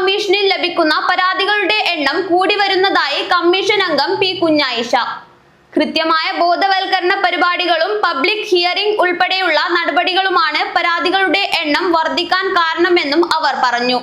കമ്മീഷനിൽ ലഭിക്കുന്ന പരാതികളുടെ എണ്ണം കൂടി വരുന്നതായി കമ്മീഷൻ അംഗം പി കുഞ്ഞായിഷ. കൃത്യമായ ബോധവൽക്കരണ പരിപാടികളും പബ്ലിക് ഹിയറിംഗ് ഉൾപ്പെടെയുള്ള നടപടികളുമാണ് പരാതികളുടെ എണ്ണം വർദ്ധിക്കാൻ കാരണമെന്നും അവർ പറഞ്ഞു.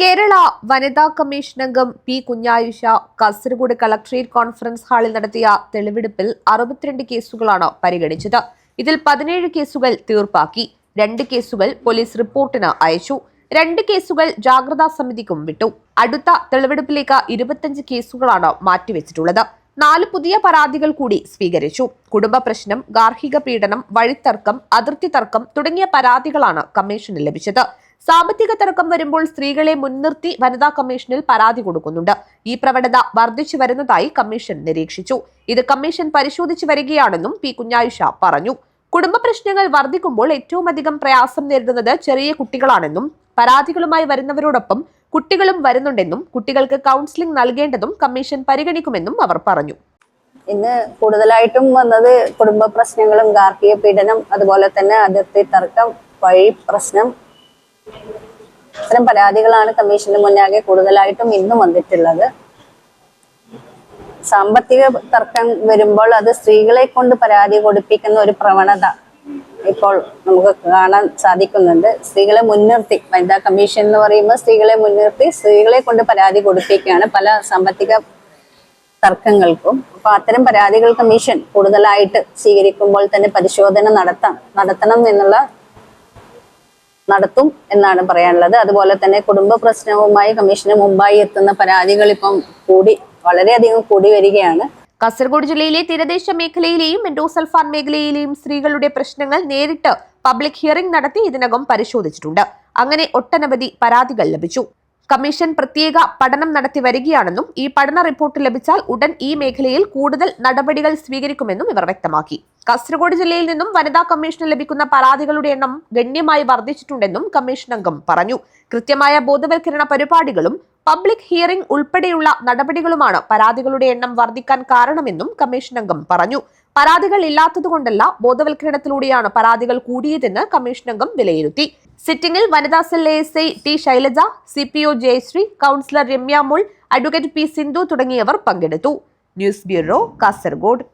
കേരള വനിതാ കമ്മീഷൻ അംഗം P Kunhayisha Kasaragod collectorate conference ഹാളിൽ നടത്തിയ തെളിവെടുപ്പിൽ അറുപത്തിരണ്ട് കേസുകളാണ് പരിഗണിച്ചത്. ഇതിൽ പതിനേഴ് കേസുകൾ തീർപ്പാക്കി. രണ്ട് കേസുകൾ പോലീസ് റിപ്പോർട്ടിന് അയച്ചു. രണ്ട് കേസുകൾ ജാഗ്രതാ സമിതിക്കും വിട്ടു. അടുത്ത തെളിവെടുപ്പിലേക്ക് ഇരുപത്തഞ്ച് കേസുകളാണ് മാറ്റിവെച്ചിട്ടുള്ളത്. നാല് പുതിയ പരാതികൾ കൂടി സ്വീകരിച്ചു. കുടുംബ പ്രശ്നം ഗാർഹിക പീഡനം വഴിത്തർക്കം അതിർത്തി തർക്കം തുടങ്ങിയ പരാതികളാണ് കമ്മീഷന് ലഭിച്ചത്. സാമ്പത്തിക തർക്കം വരുമ്പോൾ സ്ത്രീകളെ മുൻനിർത്തി വനിതാ കമ്മീഷനിൽ പരാതി കൊടുക്കുന്നുണ്ട്. ഈ പ്രവണത വർദ്ധിച്ചു വരുന്നതായി കമ്മീഷൻ നിരീക്ഷിച്ചു. ഇത് കമ്മീഷൻ പരിശോധിച്ചു വരികയാണെന്നും പി കുഞ്ഞായിഷ പറഞ്ഞു. കുടുംബ പ്രശ്നങ്ങൾ വർദ്ധിക്കുമ്പോൾ ഏറ്റവും അധികം പ്രയാസം നേരിടുന്നത് ചെറിയ കുട്ടികളാണെന്നും പരാതികളുമായി വരുന്നവരോടൊപ്പം കുട്ടികളും വരുന്നുണ്ടെന്നും കുട്ടികൾക്ക് കൗൺസിലിംഗ് നൽകേണ്ടതും കമ്മീഷൻ പരിഗണിക്കുമെന്നും അവർ പറഞ്ഞു. ഇന്ന് കൂടുതലായിട്ടും വന്നത് കുടുംബ പ്രശ്നങ്ങളും ഗാർഹിക പീഡനം അതുപോലെ തന്നെ അതിർത്തി തർക്കം വഴി പ്രശ്നം. ഇത്തരം പരാതികളാണ് കമ്മീഷന് മുന്നാകെ കൂടുതലായിട്ടും ഇന്ന് വന്നിട്ടുള്ളത്. സാമ്പത്തിക തർക്കം വരുമ്പോൾ അത് സ്ത്രീകളെ കൊണ്ട് പരാതി കൊടുപ്പിക്കുന്ന ഒരു പ്രവണത ഇപ്പോൾ നമുക്ക് കാണാൻ സാധിക്കുന്നുണ്ട്. സ്ത്രീകളെ മുൻനിർത്തി വനിതാ കമ്മീഷൻ എന്ന് പറയുമ്പോൾ സ്ത്രീകളെ മുൻനിർത്തി സ്ത്രീകളെ കൊണ്ട് പരാതി കൊടുപ്പിക്കുകയാണ് പല സാമ്പത്തിക തർക്കങ്ങൾക്കും. അപ്പൊ അത്തരം പരാതികൾ കമ്മീഷൻ കൂടുതലായിട്ട് സ്വീകരിക്കുമ്പോൾ തന്നെ പരിശോധന നടത്താം നടത്തണം എന്നുള്ള നടത്തും എന്നാണ് പറയാനുള്ളത്. അതുപോലെ തന്നെ കുടുംബ പ്രശ്നവുമായി കമ്മീഷന് മുമ്പായി എത്തുന്ന പരാതികൾ ഇപ്പം കൂടി വളരെയധികം കൂടി വരികയാണ്. കാസർഗോഡ് ജില്ലയിലെ തീരദേശ മേഖലയിലെയും എൻഡോസൾഫാൻ മേഖലയിലെയും സ്ത്രീകളുടെ പ്രശ്നങ്ങൾ നേരിട്ട് പബ്ലിക് ഹിയറിംഗ് നടത്തി ഇതിനകം പരിശോധിച്ചിട്ടുണ്ട്. അങ്ങനെ ഒട്ടനവധി പരാതികൾ ലഭിച്ചു. കമ്മീഷൻ പ്രത്യേക പഠനം നടത്തി വരികയാണെന്നും ഈ പഠന റിപ്പോർട്ട് ലഭിച്ചാൽ ഉടൻ ഈ മേഖലയിൽ കൂടുതൽ നടപടികൾ സ്വീകരിക്കുമെന്നും ഇവർ വ്യക്തമാക്കി. കാസർഗോഡ് ജില്ലയിൽ നിന്നും വനിതാ കമ്മീഷന് ലഭിക്കുന്ന പരാതികളുടെ എണ്ണം ഗണ്യമായി വർദ്ധിച്ചിട്ടുണ്ടെന്നും കമ്മീഷൻ അംഗം പറഞ്ഞു. കൃത്യമായ ബോധവൽക്കരണ പരിപാടികളും പബ്ലിക് ഹിയറിംഗ് ഉൾപ്പെടെയുള്ള നടപടികളുമാണ് പരാതികളുടെ എണ്ണം വർദ്ധിക്കാൻ കാരണമെന്നും കമ്മീഷൻ അംഗം പറഞ്ഞു. പരാതികൾ ഇല്ലാത്തതുകൊണ്ടല്ല ബോധവൽക്കരണത്തിലൂടെയാണ് പരാതികൾ കൂടിയതെന്ന് കമ്മീഷൻ അംഗം വിലയിരുത്തി. സിറ്റിംഗിൽ വനിതാ cell S I T Shailaja C P O Jayasree counsellor Ramya മുൾ advocate P Sindhu തുടങ്ങിയവർ പങ്കെടുത്തു. News bureau Kasaragod.